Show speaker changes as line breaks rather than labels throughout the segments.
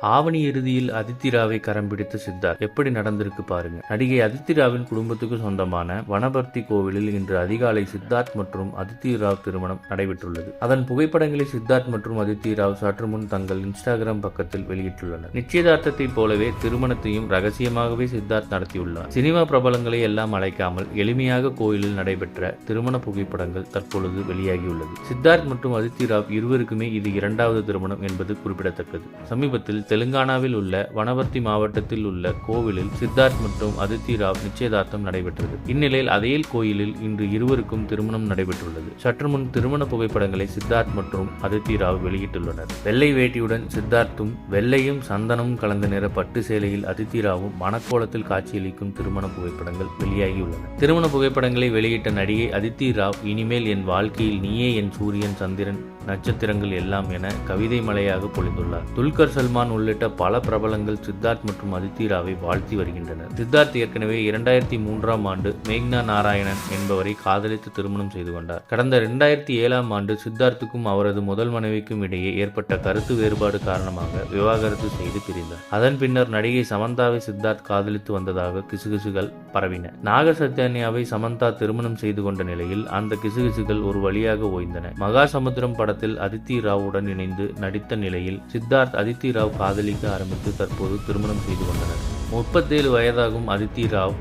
ஆவணி இறுதியில் அதித்திராவை கரம் பிடித்து சித்தார்த் எப்படி நடந்திருக்கு பாருங்க. நடிகை அதித்திராவின் குடும்பத்துக்கு சொந்தமான வனபர்த்தி கோவிலில் இன்று அதிகாலை சித்தார்த் மற்றும் அதித்தி ராவ் திருமணம் நடைபெற்றுள்ளது. அதன் புகைப்படங்களை சித்தார்த் மற்றும் அதித்தி ராவ் சற்று முன் தங்கள் இன்ஸ்டாகிராம் பக்கத்தில் வெளியிட்டுள்ளனர். நிச்சயதார்த்தத்தைப் போலவே திருமணத்தையும் ரகசியமாகவே சித்தார்த் நடத்தியுள்ளார். சினிமா பிரபலங்களை எல்லாம் அழைக்காமல் எளிமையாக கோயிலில் நடைபெற்ற திருமண புகைப்படங்கள் தற்பொழுது வெளியாகியுள்ளது. சித்தார்த் மற்றும் அதித்தி ராவ் இருவருக்குமே இது இரண்டாவது திருமணம் என்பது குறிப்பிடத்தக்கது. சமீபத்தில் தெலுங்கானாவில் உள்ள வனவர்த்தி மாவட்டத்தில் உள்ள கோவிலில் சித்தார்த் மற்றும் அதித்தி ராவ் நிச்சயதார்த்தம் நடைபெற்றது. இந்நிலையில் அதே கோயிலில் இன்று இருவருக்கும் திருமணம் நடைபெற்றுள்ளது. சற்று முன் திருமண புகைப்படங்களை சித்தார்த் மற்றும் அதித்தி ராவ் வெளியிட்டுள்ளனர். வெள்ளை வேட்டியுடன் சித்தார்த்தும் வெள்ளையும் சந்தனமும் கலந்த நிற பட்டு சேலையில் அதித்தி ராவும் மணக்கோலத்தில் காட்சியளிக்கும் திருமண புகைப்படங்கள் வெளியாகியுள்ளன. திருமண புகைப்படங்களை வெளியிட்ட நடிகை அதித்தி ராவ் இனிமேல் என் வாழ்க்கையில் நீயே என் சூரியன் சந்திரன் நட்சத்திரங்கள் எல்லாம் என கவிதை மலையாக பொழிந்துள்ளார். துல்கர் சல்மான் உள்ளிட்ட பல பிரபலங்கள் சித்தார்த் மற்றும் அதித்தி ராவை வாழ்த்தி வருகின்றனர். சித்தார்த் ஏற்கனவே இரண்டாயிரத்தி மூன்றாம் ஆண்டு மேக்னா நாராயணன் என்பவரை காதலித்து திருமணம் செய்து கொண்டார். கடந்த இரண்டாயிரத்தி ஏழாம் ஆண்டு சித்தார்த்துக்கும் அவரது முதல் மனைவிக்கும் இடையே ஏற்பட்ட கருத்து வேறுபாடு காரணமாக விவாகரத்து செய்து பிரிந்தார். அதன் பின்னர் நடிகை சமந்தாவை சித்தார்த் காதலித்து வந்ததாக கிசுகிசுகள் பரவின. நாக சத்யானியாவை சமந்தா திருமணம் செய்து கொண்ட நிலையில் அந்த கிசுகிசுகள் ஒரு வழியாக ஓய்ந்தன. மகாசமுத்திரம் படத்தில் அதித்தி ராவுடன் இணைந்து நடித்த நிலையில் சித்தார்த் அதித்தி ராவ் காதலிக்க ஆரம்பித்து தற்போது திருமணம் செய்து கொண்டனர். முப்பத்தேழு வயதாகும் அதித்தி ராவ்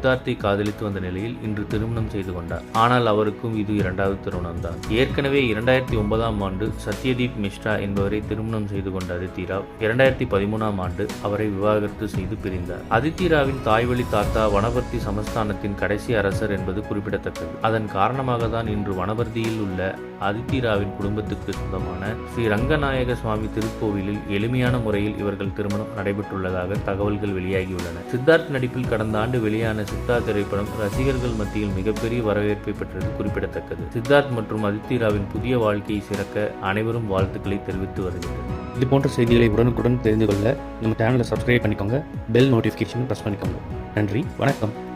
காதலித்து வந்த நிலையில் இன்று திருமணம் செய்து கொண்டார். ஆனால் அவருக்கும் இது இரண்டாவது திருமணம் தான் ஏற்கனவே இரண்டாயிரத்தி ஒன்பதாம் ஆண்டு சத்யதீப் மிஸ்ரா என்பவரை திருமணம் செய்து கொண்ட அதித்தி ராவ் இரண்டாயிரத்தி பதிமூணாம் ஆண்டு அவரை விவாகரத்து செய்து பிரிந்தார். அதித்தி ராவின் தாய்வழி தாத்தா வனபர்த்தி சமஸ்தானத்தின் கடைசி அரசர் என்பது குறிப்பிடத்தக்கது. அதன் காரணமாக தான் இன்று வனபர்த்தியில் உள்ள அதித்தி ராவின் குடும்பத்துக்கு சொந்தமான ஸ்ரீ ரங்கநாயக சுவாமி திருக்கோவிலில் எளிமையான முறையில் இவர்கள் திருமணம் நடைபெற்றுள்ளதாக தகவல்கள் வெளியாகியுள்ளன. சித்தார்த் நடிப்பில் கடந்த ஆண்டு வெளியான சித்தா திரைப்படம் ரசிகர்கள் மத்தியில் மிகப்பெரிய வரவேற்பை பெற்றது குறிப்பிடத்தக்கது. சித்தார்த் மற்றும் அதித்திராவின் புதிய வாழ்க்கையை சிறக்க அனைவரும் வாழ்த்துக்களை தெரிவித்து வருகின்றனர்.
இது போன்ற செய்திகளை உடனுக்குடன் தெரிந்து கொள்ள நம்ம சேனலை சப்ஸ்கிரைப் பண்ணிக்கோங்க பெல் நோட்டிஃபிகேஷன் ப்ரெஸ் பண்ணிக்கோங்க. நன்றி வணக்கம்.